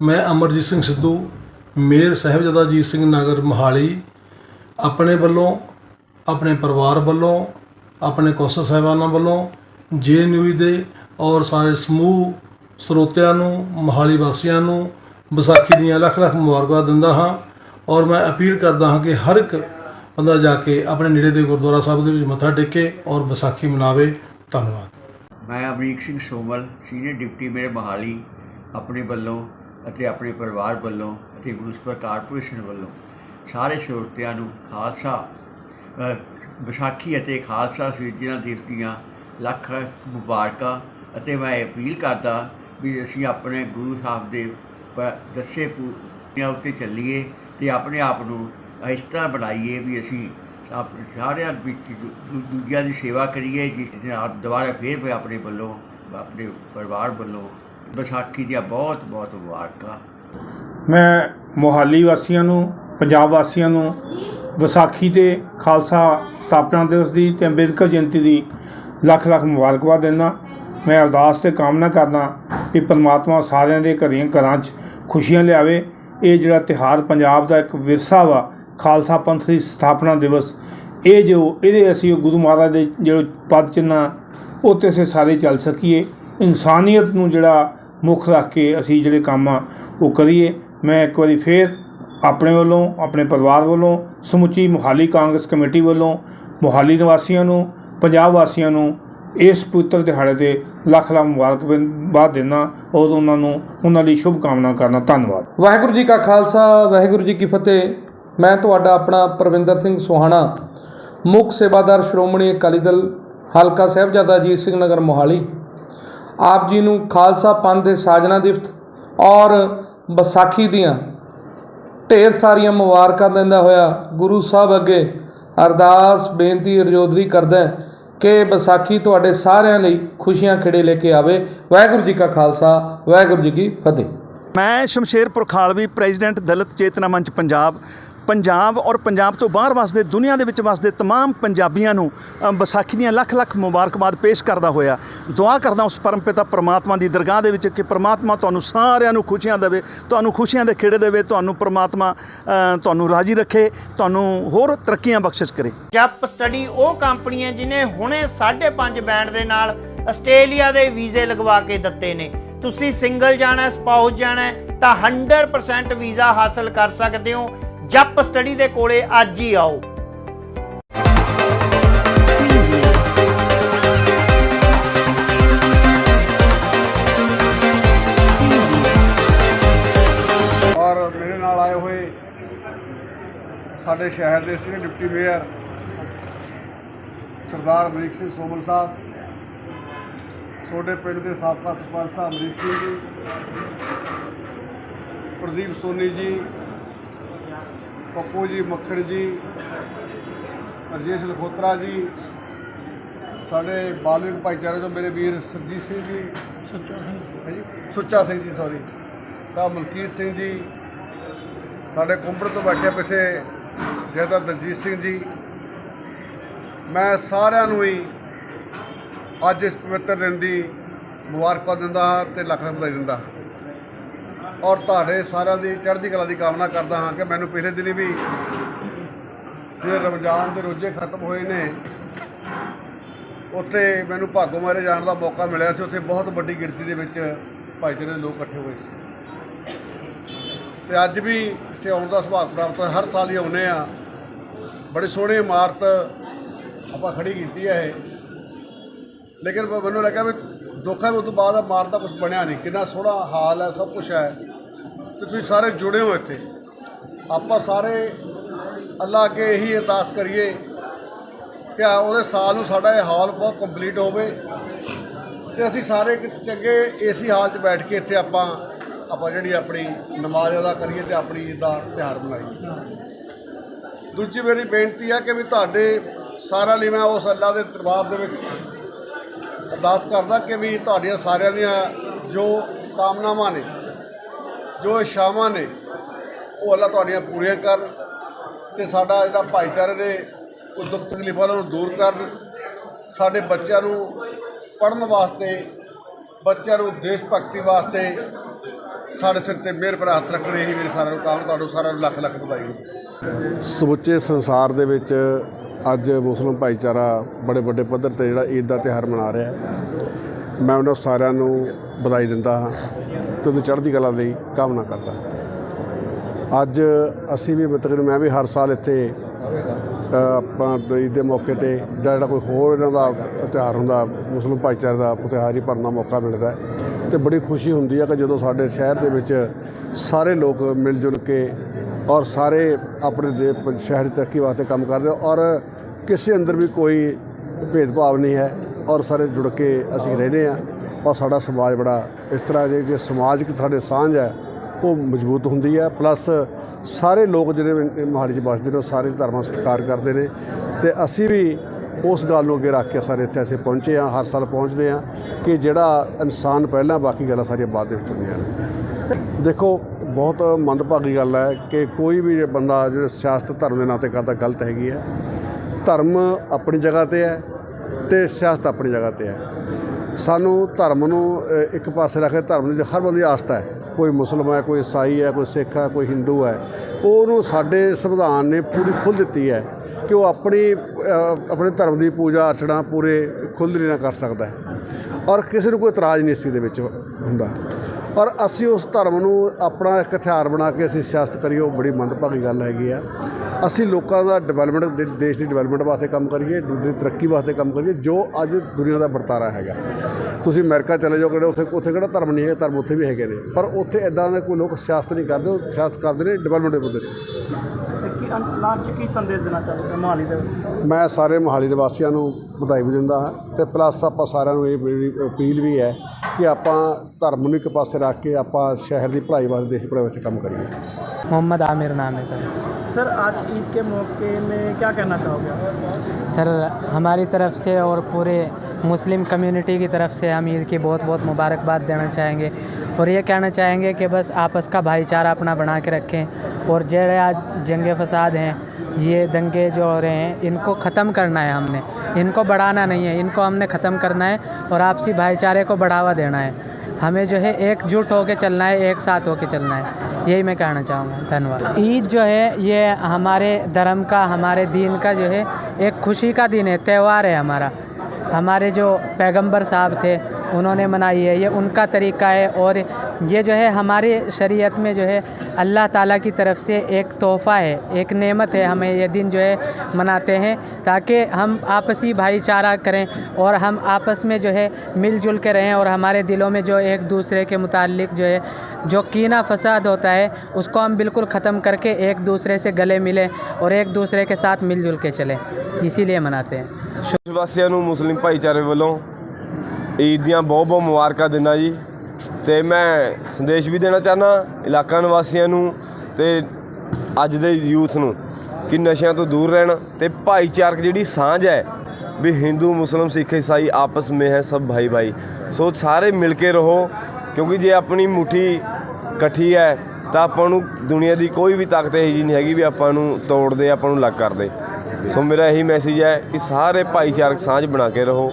ਮੈਂ ਅਮਰਜੀਤ ਸਿੰਘ ਸਿੱਧੂ, ਮੇਅਰ ਸਾਹਿਬਜ਼ਾਦਾ ਅਜੀਤ ਸਿੰਘ ਨਗਰ ਮੋਹਾਲੀ, ਆਪਣੇ ਵੱਲੋਂ, ਆਪਣੇ ਪਰਿਵਾਰ ਵੱਲੋਂ, ਆਪਣੇ ਕੌਂਸਲ ਸਾਹਿਬਾਨਾਂ ਵੱਲੋਂ, ਜੇ ਨਿਊਜ਼ ਦੇ ਔਰ ਸਾਰੇ ਸਮੂਹ ਸਰੋਤਿਆਂ ਨੂੰ, ਮੋਹਾਲੀ ਵਾਸੀਆਂ ਨੂੰ ਵਿਸਾਖੀ ਦੀਆਂ ਲੱਖ ਲੱਖ ਮੁਬਾਰਕਾਂ ਦਿੰਦਾ ਹਾਂ ਔਰ ਮੈਂ ਅਪੀਲ ਕਰਦਾ ਹਾਂ ਕਿ ਹਰ ਇੱਕ ਬੰਦਾ ਜਾ ਕੇ ਆਪਣੇ ਨੇੜੇ ਦੇ ਗੁਰਦੁਆਰਾ ਸਾਹਿਬ ਦੇ ਵਿੱਚ ਮੱਥਾ ਟੇਕੇ ਔਰ ਵਿਸਾਖੀ ਮਨਾਵੇ। ਧੰਨਵਾਦ। ਮੈਂ Amrik Singh Somal, senior deputy mayor Mohali, ਆਪਣੇ ਵੱਲੋਂ ਅਤੇ ਆਪਣੇ ਪਰਿਵਾਰ ਵੱਲੋਂ ਅਤੇ ਮਿਊਨਿਸਪਲ ਕਾਰਪੋਰੇਸ਼ਨ ਵੱਲੋਂ ਸਾਰੇ ਸਰੋਤਿਆਂ ਨੂੰ ਖਾਲਸਾ ਵਿਸਾਖੀ ਅਤੇ ਖਾਲਸਾ ਸਿਰਜਣਾ ਦਿਵਸ ਦੀਆਂ ਲੱਖ ਮੁਬਾਰਕਾਂ ਅਤੇ ਮੈਂ ਅਪੀਲ ਕਰਦਾ ਵੀ ਅਸੀਂ ਆਪਣੇ ਗੁਰੂ ਸਾਹਿਬ ਦੇ ਦੱਸੇ ਪੂਰਿਆਂ ਉੱਤੇ ਚੱਲੀਏ ਤੇ ਆਪਣੇ ਆਪ ਨੂੰ ਇਸ ਤਰ੍ਹਾਂ ਬਣਾਈਏ ਵੀ ਅਸੀਂ ਆਪ, ਸਾਰਿਆਂ ਵਿੱਚ ਦੂਜਿਆਂ ਦੀ ਸੇਵਾ ਕਰੀਏ, ਜਿਸ ਨਾਲ ਦੁਬਾਰਾ ਫੇਰ ਆਪਣੇ ਵੱਲੋਂ, ਆਪਣੇ ਪਰਿਵਾਰ ਵੱਲੋਂ ਵਿਸਾਖੀ ਦੀਆਂ ਬਹੁਤ ਬਹੁਤ ਮੁਬਾਰਕਾਂ। ਮੈਂ ਮੋਹਾਲੀ ਵਾਸੀਆਂ ਨੂੰ, ਪੰਜਾਬ ਵਾਸੀਆਂ ਨੂੰ ਵਿਸਾਖੀ ਤੇ ਖਾਲਸਾ ਸਥਾਪਨਾ ਦਿਵਸ ਦੀ ਤੇ ਅੰਬੇਦਕਰ ਜਯੰਤੀ ਦੀ ਲੱਖ ਲੱਖ ਮੁਬਾਰਕਬਾਦ ਦਿੰਦਾ। ਮੈਂ ਅਰਦਾਸ ਤੇ ਕਾਮਨਾ ਕਰਦਾ ਕਿ ਪਰਮਾਤਮਾ ਸਾਰਿਆਂ ਦੇ ਘਰੀਆਂ ਘਰਾਂ 'ਚ ਖੁਸ਼ੀਆਂ ਲਿਆਵੇ। ਇਹ ਜਿਹੜਾ ਤਿਹਾਰ ਪੰਜਾਬ ਦਾ ਇੱਕ ਵਿਰਸਾ ਵਾ, ਖਾਲਸਾ ਪੰਥ ਦੀ ਸਥਾਪਨਾ ਦਿਵਸ, ਇਹ ਜੋ ਇਹਦੇ ਅਸੀਂ ਗੁਰੂ ਮਹਾਰਾਜ ਦੇ ਜਿਹੜੇ ਪਦ ਚਿੰਨ੍ਹਾਂ ਉਹ 'ਤੇ ਅਸੀਂ ਸਾਰੇ ਚੱਲ ਸਕੀਏ। ਇਨਸਾਨੀਅਤ ਨੂੰ ਜਿਹੜਾ ਮੁੱਖ ਰੱਖ ਕੇ ਅਸੀਂ ਜਿਹੜੇ ਕੰਮ ਆ ਉਹ ਕਰੀਏ। ਮੈਂ ਇੱਕ ਵਾਰੀ ਫੇਰ ਆਪਣੇ ਵੱਲੋਂ, ਆਪਣੇ ਪਰਿਵਾਰ ਵੱਲੋਂ, ਸਮੁੱਚੀ ਮੋਹਾਲੀ ਕਾਂਗਰਸ ਕਮੇਟੀ ਵੱਲੋਂ, ਮੋਹਾਲੀ ਨਿਵਾਸੀਆਂ ਨੂੰ, ਪੰਜਾਬ ਵਾਸੀਆਂ ਨੂੰ ਇਸ ਪਵਿੱਤਰ ਦਿਹਾੜੇ ਤੇ ਲੱਖ ਲੱਖ ਮੁਬਾਰਕਬਾਦ ਦਿੰਦਾ। ਔਰ ਉਹਨਾਂ ਨੂੰ, ਉਹਨਾਂ ਲਈ ਸ਼ੁਭ ਕਾਮਨਾ ਕਰਨਾ ਧੰਨਵਾਦ। ਵਾਹਿਗੁਰੂ ਜੀ ਕਾ ਖਾਲਸਾ, ਵਾਹਿਗੁਰੂ ਜੀ ਕੀ ਫਤਿਹ। ਮੈਂ ਤੁਹਾਡਾ ਆਪਣਾ ਪ੍ਰਵਿੰਦਰ ਸਿੰਘ ਸੁਹਾਣਾ, ਮੁੱਖ ਸੇਵਾਦਾਰ ਸ਼੍ਰੋਮਣੀ ਅਕਾਲੀ ਦਲ, ਹਲਕਾ ਸਾਹਿਬਜ਼ਾਦਾ ਅਜੀਤ ਸਿੰਘ ਨਗਰ ਮੋਹਾਲੀ। ਆਪ ਜੀ ਨੂੰ ਖਾਲਸਾ ਪੰਥ ਦੇ ਸਾਜਨਾ ਦਿਵਸ ਔਰ ਵਿਸਾਖੀ ਦੀਆਂ ਢੇਰ ਸਾਰੀਆਂ ਮੁਬਾਰਕਾਂ ਦਿੰਦਾ ਹੋਇਆ ਗੁਰੂ ਸਾਹਿਬ ਅੱਗੇ ਅਰਦਾਸ, ਬੇਨਤੀ ਅਰਜੋਦਰੀ ਕਰਦਾ ਕਿ ਵਿਸਾਖੀ ਤੁਹਾਡੇ ਸਾਰਿਆਂ ਲਈ ਖੁਸ਼ੀਆਂ ਖਿੜੇ ਲੈ ਕੇ ਆਵੇ। ਵਾਹਿਗੁਰੂ ਜੀ ਕਾ ਖਾਲਸਾ, ਵਾਹਿਗੁਰੂ ਜੀ ਕੀ ਫਤਿਹ। ਮੈਂ ਸ਼ਮਸ਼ੇਰ ਖਾਲਵੀ ਪ੍ਰੈਜ਼ੀਡੈਂਟ ਦਲਿਤ ਚੇਤਨਾ ਮੰਚ ਪੰਜਾਬ ਪੰਜਾਬ ਔਰ ਪੰਜਾਬ ਤੋਂ ਬਾਹਰ ਵਸਦੇ ਦੁਨੀਆ ਦੇ ਵਿੱਚ ਵਸਦੇ तमाम ਪੰਜਾਬੀਆਂ ਨੂੰ ਅ, ਵਿਸਾਖੀ ਦੀਆਂ ਲੱਖ ਲੱਖ ਮੁਬਾਰਕਬਾਦ ਪੇਸ਼ ਕਰਦਾ ਹੋਇਆ ਦੁਆ ਕਰਦਾ ਉਸ ਪਰਮਪਿਤਾ ਪ੍ਰਮਾਤਮਾ ਦੀ ਦਰਗਾਹ ਦੇ ਵਿੱਚ ਕਿ ਪ੍ਰਮਾਤਮਾ ਤੁਹਾਨੂੰ ਸਾਰਿਆਂ ਨੂੰ ਖੁਸ਼ੀਆਂ ਦੇਵੇ ਤੁਹਾਨੂੰ ਖੁਸ਼ੀਆਂ ਦੇ ਖੇੜੇ ਦੇਵੇ ਤੁਹਾਨੂੰ ਪ੍ਰਮਾਤਮਾ ਅ, ਤੁਹਾਨੂੰ ਰਾਜੀ ਰੱਖੇ ਤੁਹਾਨੂੰ ਹੋਰ ਤਰੱਕੀਆਂ ਬਖਸ਼ਿਸ਼ ਕਰੇ ਜਪ ਸਟੱਡੀ ਉਹ ਕੰਪਨੀ ਹੈ ਜਿਨੇ ਹੁਣੇ 5.5 ਬੈਂਡ ਦੇ ਨਾਲ ਆਸਟ੍ਰੇਲੀਆ ਦੇ ਵੀਜ਼ੇ ਲਗਵਾ ਕੇ ਦਿੱਤੇ ਨੇ ਤੁਸੀਂ ਸਿੰਗਲ ਜਾਣਾ ਹੈ, ਸਪਾਊਸ ਜਾਣਾ ਹੈ ਤਾਂ 100% ਵੀਜ਼ਾ ਹਾਸਲ ਕਰ ਸਕਦੇ ਹੋ ਜੱਪ ਸਟੱਡੀ ਦੇ ਕੋਲੇ ਅੱਜ ਹੀ ਆਓ। ਔਰ ਮੇਰੇ ਨਾਲ ਆਏ ਹੋਏ ਸਾਡੇ ਸ਼ਹਿਰ ਦੇ senior deputy mayor Sardar Amrik Singh Somal Sahib ਸੋਡੇ ਪਿੰਡ ਦੇ ਸਾਬਕਾ ਸਰਪੰਚ ਸਾਹਿਬ ਅਮਰੀਕ ਸਿੰਘ ਜੀ, ਪ੍ਰਦੀਪ ਸੋਨੀ ਜੀ ਪੱਪੂ ਜੀ ਮੱਖਣ ਜੀ ਅਰਜੇਸ਼ ਲਖੋਤਰਾ ਜੀ ਸਾਡੇ ਬਾਲਵਿਕ ਭਾਈਚਾਰੇ ਤੋਂ ਮੇਰੇ ਵੀਰ ਸਰਜੀਤ ਸਿੰਘ ਜੀ ਸੁੱਚਾ ਸਿੰਘ ਸੁੱਚਾ ਸਿੰਘ ਜੀ ਸੌਰੀ ਤਾਂ ਮਲਕੀਤ ਸਿੰਘ ਜੀ ਸਾਡੇ ਕੁੰਬੜ ਤੋਂ ਬੈਠੇ ਪਿੱਛੇ ਜਿਹਦਾ ਦਲਜੀਤ ਸਿੰਘ ਜੀ ਮੈਂ ਸਾਰਿਆਂ ਨੂੰ ਹੀ ਅੱਜ ਇਸ ਪਵਿੱਤਰ ਦਿਨ ਦੀ ਮੁਬਾਰਕਬਾਦ ਦਿੰਦਾ ਤੇ ਲੱਖ ਲੱਖ ਵਧਾਈ ਦਿੰਦਾ ਹਾਂ। ਔਰ ਤੁਹਾਡੇ ਸਾਰਿਆਂ ਦੀ ਚੜ੍ਹਦੀ ਕਲਾ ਦੀ ਕਾਮਨਾ ਕਰਦਾ ਹਾਂ ਕਿ ਮੈਨੂੰ ਪਿਛਲੇ ਦਿਨੀ ਵੀ ਜਿਹੜੇ ਰਮਜ਼ਾਨ ਦੇ ਰੋਜ਼ੇ ਖਤਮ ਹੋਏ ਨੇ, ਉੱਥੇ ਮੈਨੂੰ ਭਾਗੋ ਮਾਰੇ ਜਾਣ ਦਾ ਮੌਕਾ ਮਿਲਿਆ ਸੀ, ਉੱਥੇ ਬਹੁਤ ਵੱਡੀ ਗਿਣਤੀ ਦੇ ਵਿੱਚ ਭਾਈਚਾਰੇ ਦੇ ਲੋਕ ਇਕੱਠੇ ਹੋਏ ਸੀ। ਤੇ ਅੱਜ ਵੀ ਇੱਥੇ ਆਉਣ ਦਾ ਸੁਭਾਗ ਪ੍ਰਾਪਤ ਹੋਇਆ, ਹਰ ਸਾਲ ਹੀ ਆਉਂਦੇ ਆ ਬੜੀ ਸੋਹਣੀ ਇਮਾਰਤ ਆਪਾਂ ਖੜੀ ਕੀਤੀ ਹੈ ਇਹ। ਲੇਕਿਨ ਮੈਨੂੰ ਲੱਗਾ ਵੀ ਦੁੱਖ ਹੈ ਵੀ ਉਸ ਤੋਂ ਬਾਅਦ ਇਮਾਰਤ ਦਾ ਕੁਝ ਬਣਿਆ ਨਹੀਂ। ਕਿੰਨਾ ਸੋਹਣਾ ਹਾਲ ਹੈ, ਸਭ ਕੁਝ ਹੈ। ਤੇ ਤੁਸੀਂ ਸਾਰੇ ਜੁੜੇ ਹੋ ਇੱਥੇ। ਆਪਾਂ ਸਾਰੇ ਅੱਲਾ ਅੱਗੇ ਇਹੀ ਅਰਦਾਸ ਕਰੀਏ ਕਿ ਉਹਦੇ ਸਾਲ ਨੂੰ ਸਾਡਾ ਇਹ ਹਾਲ ਬਹੁਤ ਕੰਪਲੀਟ ਹੋਵੇ। ਤੇ ਅਸੀਂ ਸਾਰੇ ਇੱਕ ਚੰਗੇ ਏਸੀ ਹਾਲ 'ਚ ਬੈਠ ਕੇ ਇੱਥੇ ਆਪਾਂ ਆਪਾਂ ਜਿਹੜੀ ਆਪਣੀ ਨਮਾਜ਼ ਅਦਾ ਕਰੀਏ ਤੇ ਆਪਣੀ ਈਦ ਦਾ ਤਿਉਹਾਰ ਮਨਾਈਏ। ਦੂਜੀ ਮੇਰੀ ਬੇਨਤੀ ਹੈ ਕਿ ਵੀ ਤੁਹਾਡੇ ਸਾਰਾ ਲਈ ਮੈਂ ਉਸ ਅੱਲਾ ਦੇ ਦਰਬਾਰ ਦੇ ਵਿੱਚ ਅਰਦਾਸ ਕਰਦਾ ਕਿ ਵੀ ਤੁਹਾਡੀਆਂ ਸਾਰਿਆਂ ਦੀਆਂ ਜੋ ਕਾਮਨਾਵਾਂ ਨੇ, ਜੋ ਇਸ਼ਾਵਾਂ ਨੇ, ਉਹ ਅੱਲਾ ਤੁਹਾਡੀਆਂ ਪੂਰੀਆਂ ਕਰਨ ਤੇ ਸਾਡਾ ਜਿਹੜਾ ਭਾਈਚਾਰੇ ਦੇ ਉਹ ਦੁੱਖ ਤਕਲੀਫਾਂ ਨੂੰ ਦੂਰ ਕਰਨ, ਸਾਡੇ ਬੱਚਿਆਂ ਨੂੰ ਪੜ੍ਹਨ ਵਾਸਤੇ, ਬੱਚਿਆਂ ਨੂੰ ਦੇਸ਼ ਭਗਤੀ ਵਾਸਤੇ ਸਾਡੇ ਸਿਰ ਤੇ ਮਿਹਰ ਭਰਾ ਹੱਥ ਰੱਖਣੇ ਹੀ ਮੇਰੇ ਸਾਰਿਆਂ ਨੂੰ ਕਾਮ ਤੁਹਾਨੂੰ ਸਾਰਿਆਂ ਨੂੰ ਲੱਖ ਲੱਖ ਵਧਾਈ ਸਮੁੱਚੇ ਸੰਸਾਰ ਦੇ ਵਿੱਚ ਅੱਜ ਮੁਸਲਿਮ ਭਾਈਚਾਰਾ ਬੜੇ ਵੱਡੇ ਪੱਧਰ ਤੇ ਜਿਹੜਾ ਈਦ ਦਾ ਤਿਉਹਾਰ ਮਨਾ ਰਿਹਾ ਮੈਂ ਉਹਨਾਂ ਸਾਰਿਆਂ ਨੂੰ ਵਧਾਈ ਦਿੰਦਾ ਹਾਂ ਤੇ ਉਹਦੀ ਚੜ੍ਹਦੀ ਕਲਾ ਲਈ ਕਾਮਨਾ ਕਰਦਾ ਅੱਜ ਅਸੀਂ ਵੀ ਮਤਲਬ ਮੈਂ ਵੀ ਹਰ ਸਾਲ ਇੱਥੇ ਆਪਾਂ ਈਦ ਦੇ ਮੌਕੇ ਤੇ ਜਾਂ ਜਿਹੜਾ ਕੋਈ ਹੋਰ ਇਹਨਾਂ ਦਾ ਤਿਉਹਾਰ ਹੁੰਦਾ, ਮੁਸਲਿਮ ਭਾਈਚਾਰੇ ਦਾ ਤਿਉਹਾਰ ਹੀ ਭਰਨ ਦਾ ਮੌਕਾ ਮਿਲਦਾ ਹੈ। ਤੇ ਬੜੀ ਖੁਸ਼ੀ ਹੁੰਦੀ ਹੈ ਕਿ ਜਦੋਂ ਸਾਡੇ ਸ਼ਹਿਰ ਦੇ ਵਿੱਚ ਸਾਰੇ ਲੋਕ ਮਿਲ ਜੁਲ ਕੇ ਔਰ ਸਾਰੇ ਆਪਣੇ ਦੇ ਪ- ਸ਼ਹਿਰ ਦੀ ਤਰੱਕੀ ਵਾਸਤੇ ਕੰਮ ਕਰਦੇ ਔਰ ਕਿਸੇ ਅੰਦਰ ਵੀ ਕੋਈ ਭੇਦਭਾਵ ਨਹੀਂ ਹੈ ਔਰ ਸਾਰੇ ਜੁੜ ਕੇ ਅਸੀਂ ਰਹਿੰਦੇ ਹਾਂ। ਔਰ ਸਾਡਾ ਸਮਾਜ ਬੜਾ ਇਸ ਤਰ੍ਹਾਂ ਜੇ ਜੇ ਸਮਾਜਿਕ ਸਾਡੇ ਸਾਂਝ ਹੈ, ਉਹ ਮਜ਼ਬੂਤ ਹੁੰਦੀ ਹੈ। ਪਲੱਸ ਸਾਰੇ ਲੋਕ ਜਿਹੜੇ ਵੀ ਮੋਹਾਲੀ 'ਚ ਵੱਸਦੇ ਨੇ, ਉਹ ਸਾਰੇ ਧਰਮਾਂ ਦਾ ਸਤਿਕਾਰ ਕਰਦੇ ਨੇ। ਤੇ ਅਸੀਂ ਵੀ ਉਸ ਗੱਲ ਨੂੰ ਅੱਗੇ ਰੱਖ ਕੇ ਸਾਰੇ ਇੱਥੇ ਅਸੀਂ ਪਹੁੰਚੇ ਹਾਂ, ਹਰ ਸਾਲ ਪਹੁੰਚਦੇ ਹਾਂ ਕਿ ਜਿਹੜਾ ਇਨਸਾਨ ਪਹਿਲਾਂ, ਬਾਕੀ ਗੱਲਾਂ ਸਾਰੀਆਂ ਬਾਅਦ ਦੇ ਵਿੱਚ ਹੁੰਦੀਆਂ ਨੇ। ਦੇਖੋ, ਬਹੁਤ ਮੰਦਭਾਗੀ ਗੱਲ ਹੈ ਕਿ ਕੋਈ ਵੀ ਬੰਦਾ ਜਿਹੜਾ ਸਿਆਸਤ ਧਰਮ ਦੇ ਨਾਂ ਤੇ ਕਰਦਾ, ਗਲਤ ਹੈਗੀ ਹੈ। ਧਰਮ ਆਪਣੀ ਜਗ੍ਹਾ ਤੇ ਹੈ ਤੇ ਸਿਆਸਤ ਆਪਣੀ ਜਗ੍ਹਾ ਤੇ ਹੈ। ਸਾਨੂੰ ਧਰਮ ਨੂੰ ਇੱਕ ਪਾਸੇ ਰੱਖ ਕੇ ਧਰਮ ਦੀ ਹਰ ਬੰਦੇ ਦੀ ਆਸਥਾ ਹੈ। ਕੋਈ ਮੁਸਲਮਾਨ ਹੈ, ਕੋਈ ਈਸਾਈ ਹੈ, ਕੋਈ ਸਿੱਖ ਹੈ, ਕੋਈ ਹਿੰਦੂ ਹੈ। ਉਹਨੂੰ ਸਾਡੇ ਸੰਵਿਧਾਨ ਨੇ ਪੂਰੀ ਖੁੱਲ੍ਹ ਦਿੱਤੀ ਹੈ ਕਿ ਉਹ ਆਪਣੀ ਆਪਣੇ ਧਰਮ ਦੀ ਪੂਜਾ ਅਰਚਨਾ ਪੂਰੇ ਖੁੱਲ੍ਹ ਨਾਲ ਕਰ ਸਕਦਾ ਹੈ। ਔਰ ਕਿਸੇ ਨੂੰ ਕੋਈ ਇਤਰਾਜ਼ ਨਹੀਂ ਇਸ ਦੇ ਵਿੱਚ ਹੁੰਦਾ। ਔਰ ਅਸੀਂ ਉਸ ਧਰਮ ਨੂੰ ਆਪਣਾ ਇੱਕ ਹਥਿਆਰ ਬਣਾ ਕੇ ਅਸੀਂ ਸਿਆਸਤ ਕਰੀਏ, ਉਹ ਬੜੀ ਮੰਦਭਾਗੀ ਗੱਲ ਹੈਗੀ ਆ। ਅਸੀਂ ਲੋਕਾਂ ਦਾ ਡਿਵੈਲਪਮੈਂਟ ਦੇਸ਼ ਦੀ ਡਿਵੈਲਪਮੈਂਟ ਵਾਸਤੇ ਕੰਮ ਕਰੀਏ ਦੀ ਤਰੱਕੀ ਵਾਸਤੇ ਕੰਮ ਕਰੀਏ ਜੋ ਅੱਜ ਦੁਨੀਆ ਦਾ ਵਰਤਾਰਾ ਹੈਗਾ। ਤੁਸੀਂ ਅਮਰੀਕਾ ਚਲੇ ਜਾਓ ਕਿਹੜੇ ਉੱਥੇ ਉੱਥੇ ਕਿਹੜਾ ਧਰਮ ਨਹੀਂ ਹੈ ਧਰਮ ਉੱਥੇ ਵੀ ਹੈਗੇ ਨੇ। ਪਰ ਉੱਥੇ ਇਦਾਂ ਦੇ ਕੋਈ ਲੋਕ ਸਿਆਸਤ ਨਹੀਂ ਕਰਦੇ ਉਹ ਸਿਆਸਤ ਕਰਦੇ ਨੇ ਡਿਵੈਲਪਮੈਂਟ ਦੇ ਮੁੱਦੇ 'ਤੇ। ਕੀ ਲਾਸਟ 'ਚ ਕੀ ਸੰਦੇਸ਼ ਦੇਣਾ ਚਾਹੋਗੇ ਮੋਹਾਲੀ ਦੇ ਮੈਂ ਸਾਰੇ ਮੋਹਾਲੀ ਦੇ ਵਾਸੀਆਂ ਨੂੰ ਵਧਾਈ ਵੀ ਦਿੰਦਾ ਹਾਂ ਤੇ ਪਲੱਸ ਆਪਾਂ ਸਾਰਿਆਂ ਨੂੰ ਇਹ ਮੇਰੀ ਅਪੀਲ ਵੀ ਹੈ ਕਿ ਆਪਾਂ ਧਰਮ ਨੂੰ ਇੱਕ ਪਾਸੇ ਰੱਖ ਕੇ ਆਪਾਂ ਸ਼ਹਿਰ ਦੀ ਭਲਾਈ ਵਾਸਤੇ ਦੇਸ਼ ਭਲਾਈ ਵਾਸਤੇ ਕੰਮ ਕਰੀਏ। سر، آج عید کے موقع میں کیا کہنا چاہو گے سر، ہماری طرف سے اور پورے مسلم کمیونٹی کی طرف سے ہم عید کی بہت بہت مبارکباد دینا چاہیں گے اور یہ کہنا چاہیں گے کہ بس آپس کا بھائی چارہ اپنا بنا کے رکھیں اور جڑے آج جنگ فساد ہیں، یہ دنگے جو ہو رہے ہیں، ان کو ختم کرنا ہے ہم نے۔ ان کو بڑھانا نہیں ہے، ان کو ہم نے ختم کرنا ہے اور آپسی بھائی چارے کو بڑھاوا دینا ہے۔ हमें जो है एकजुट होकर चलना है एक साथ होकर चलना है यही मैं कहना चाहूँगा धन्यवाद ईद जो है ये हमारे धर्म का हमारे दीन का जो है एक खुशी का दिन है त्यौहार है हमारा हमारे जो पैगंबर साहब थे انہوں نے منائی ہے، یہ ان کا طریقہ ہے اور یہ جو ہے ہمارے شریعت میں جو ہے اللہ تعالیٰ کی طرف سے ایک تحفہ ہے، ایک نعمت ہے، ہمیں یہ دن جو ہے مناتے ہیں تاکہ ہم آپسی بھائی چارہ کریں اور ہم آپس میں جو ہے مل جل کے رہیں اور ہمارے دلوں میں جو ایک دوسرے کے متعلق جو ہے، جو کینہ فساد ہوتا ہے، اس کو ہم بالکل ختم کر کے ایک دوسرے سے گلے ملیں اور ایک دوسرے کے ساتھ مل جل کے چلیں۔ اسی لیے مناتے ہیں۔ شواسیاں مسلم بھائی چارے والوں ਈਦ ਦੀਆਂ ਬਹੁਤ ਬਹੁਤ ਮੁਬਾਰਕਾਂ ਦਿੰਦਾ ਜੀ। ਤੇ ਮੈਂ ਸੰਦੇਸ਼ ਵੀ ਦੇਣਾ ਚਾਹਨਾ ਇਲਾਕਾ ਨਿਵਾਸੀਆਂ ਨੂੰ ਤੇ ਅੱਜ ਦੇ ਯੂਥ ਨੂੰ ਕਿ ਨਸ਼ਿਆਂ ਤੋਂ ਦੂਰ ਰਹਿਣ ਤੇ ਭਾਈਚਾਰਕ ਜਿਹੜੀ ਸਾਂਝ ਹੈ ਵੀ ਹਿੰਦੂ, ਮੁਸਲਮ, ਸਿੱਖ, ਈਸਾਈ ਆਪਸ ਵਿੱਚ ਹੈ, ਸਭ ਭਾਈ ਭਾਈ ਸੋ ਸਾਰੇ ਮਿਲ ਕੇ ਰਹੋ ਕਿਉਂਕਿ ਜੇ ਆਪਣੀ ਮੁਠੀ ਇਕੱਠੀ ਹੈ ਤਾਂ ਆਪਾਂ ਨੂੰ ਦੁਨੀਆ ਦੀ ਕੋਈ ਵੀ ਤਾਕਤ ਇਹੋ ਜਿਹੀ ਨਹੀਂ ਹੈਗੀ ਵੀ ਆਪਾਂ ਨੂੰ ਤੋੜ ਦੇ ਆਪਾਂ ਨੂੰ ਲੱਗ ਕਰ ਦੇ ਸੋ ਮੇਰਾ ਇਹੀ ਮੈਸੇਜ ਹੈ ਕਿ ਸਾਰੇ ਭਾਈਚਾਰਕ ਸਾਂਝ ਬਣਾ ਕੇ ਰਹੋ।